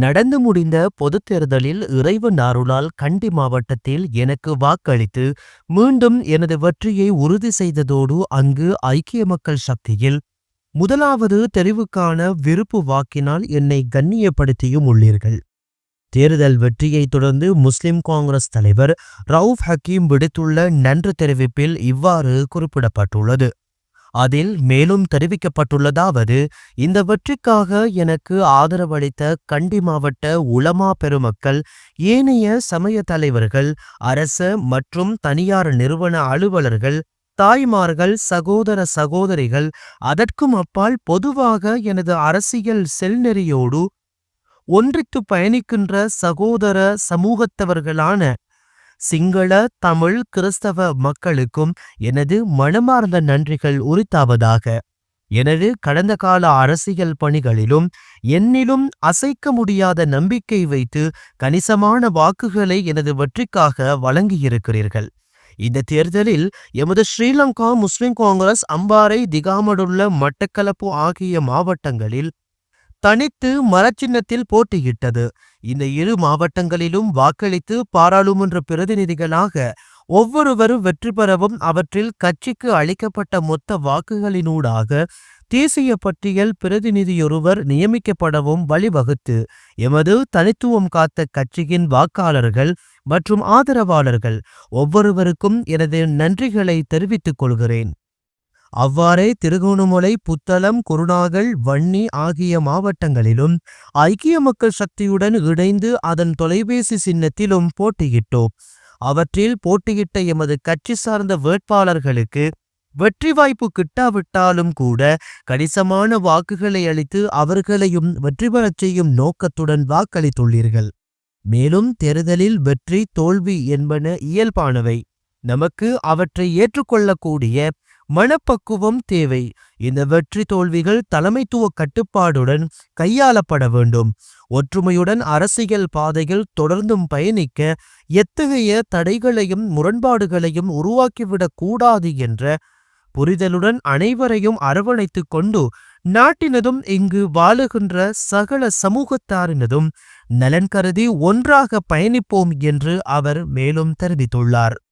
நடந்து முடிந்த பொதுத் தேர்தலில் இறைவன் அருளால் கண்டி மாவட்டத்தில் எனக்கு வாக்களித்து மீண்டும் எனது வெற்றியை உறுதி செய்ததோடு அங்கு ஐக்கிய மக்கள் சக்தியில் முதலாவது தெரிவுக்கான விருப்பு வாக்கினால் என்னை கண்ணியப்படுத்தியும் உள்ளீர்கள். தேர்தல் வெற்றியைத் தொடர்ந்து முஸ்லிம் காங்கிரஸ் தலைவர் ரவுஃப் ஹக்கீம் விடுத்துள்ள நன்றி தெரிவிப்பில் இவ்வாறு குறிப்பிடப்பட்டுள்ளது. அதில் மேலும் தெரிவிக்கப்பட்டுள்ளதாவது இந்த வெற்றிக்காக எனக்கு ஆதரவளித்த கண்டி மாவட்ட உலமா பெருமக்கள் ஏனைய சமய தலைவர்கள் அரச மற்றும் தனியார் நிறுவன அலுவலர்கள் தாய்மார்கள் சகோதர சகோதரிகள் அதற்கும் அப்பால் பொதுவாக எனது அரசியல் செல்நெறியோடு ஒன்றித்து பயணிக்கின்ற சகோதர சமூகத்தவர்களான சிங்கள தமிழ் கிறிஸ்தவ மக்களுக்கும் எனது மனமார்ந்த நன்றிகள் உரித்தாவதாக. எனது கடந்த கால அரசியல் பணிகளிலும் என்னிலும் அசைக்க முடியாத நம்பிக்கை வைத்து கணிசமான வாக்குகளை எனது வெற்றிக்காக வழங்கியிருக்கிறீர்கள். இந்த தேர்தலில் எமது ஸ்ரீலங்கா முஸ்லிம் காங்கிரஸ் அம்பாறை திகாமடுள்ள மட்டக்களப்பு ஆகிய மாவட்டங்களில் தனித்து மரச்சின்னத்தில் போட்டியிட்டது. இந்த இரு மாவட்டங்களிலும் வாக்களித்து பாராளுமன்ற பிரதிநிதிகளாக ஒவ்வொருவரும் வெற்றி பெறவும் அவற்றில் கட்சிக்கு அளிக்கப்பட்ட மொத்த வாக்குகளினூடாக தேசிய பட்டியல் பிரதிநிதியொருவர் நியமிக்கப்படவும் வழிவகுத்து எமது தனித்துவம் காத்த கட்சியின் வாக்காளர்கள் மற்றும் ஆதரவாளர்கள் ஒவ்வொருவருக்கும் எனது நன்றிகளை தெரிவித்துக் கொள்கிறேன். அவ்வாறே திருகோணமலை புத்தளம் குருநாகல் வன்னி ஆகிய மாவட்டங்களிலும் ஐக்கிய மக்கள் சக்தியுடன் இணைந்து அதன் தொலைபேசி சின்னத்திலும் போட்டியிட்டோம். அவற்றில் போட்டியிட்ட எமது கட்சி சார்ந்த வேட்பாளர்களுக்கு வெற்றி வாய்ப்பு கிட்டாவிட்டாலும் கூட கணிசமான வாக்குகளை அளித்து அவர்களையும் வெற்றி பெறச் செய்யும் நோக்கத்துடன் வாக்களித்துள்ளீர்கள். மேலும் தேர்தலில் வெற்றி தோல்வி என்பன இயல்பானவை. நமக்கு அவற்றை ஏற்றுக்கொள்ளக்கூடிய மனப்பக்குவம் தேவை. இந்த வெற்றி தோல்விகள் தலைமைத்துவ கட்டுப்பாடுடன் கையாளப்பட வேண்டும். ஒற்றுமையுடன் அரசியல் பாதையில் தொடர்ந்தும் பயணிக்க எத்தகைய தடைகளையும் முரண்பாடுகளையும் உருவாக்கிவிடக் கூடாது என்ற புரிதலுடன் அனைவரையும் அரவணைத்துக் கொண்டு நாட்டினதும் இங்கு வாழுகின்ற சகல சமூகத்தாரினதும் நலன் கருதி ஒன்றாக பயணிப்போம் என்று அவர் மேலும் தெரிவித்துள்ளார்.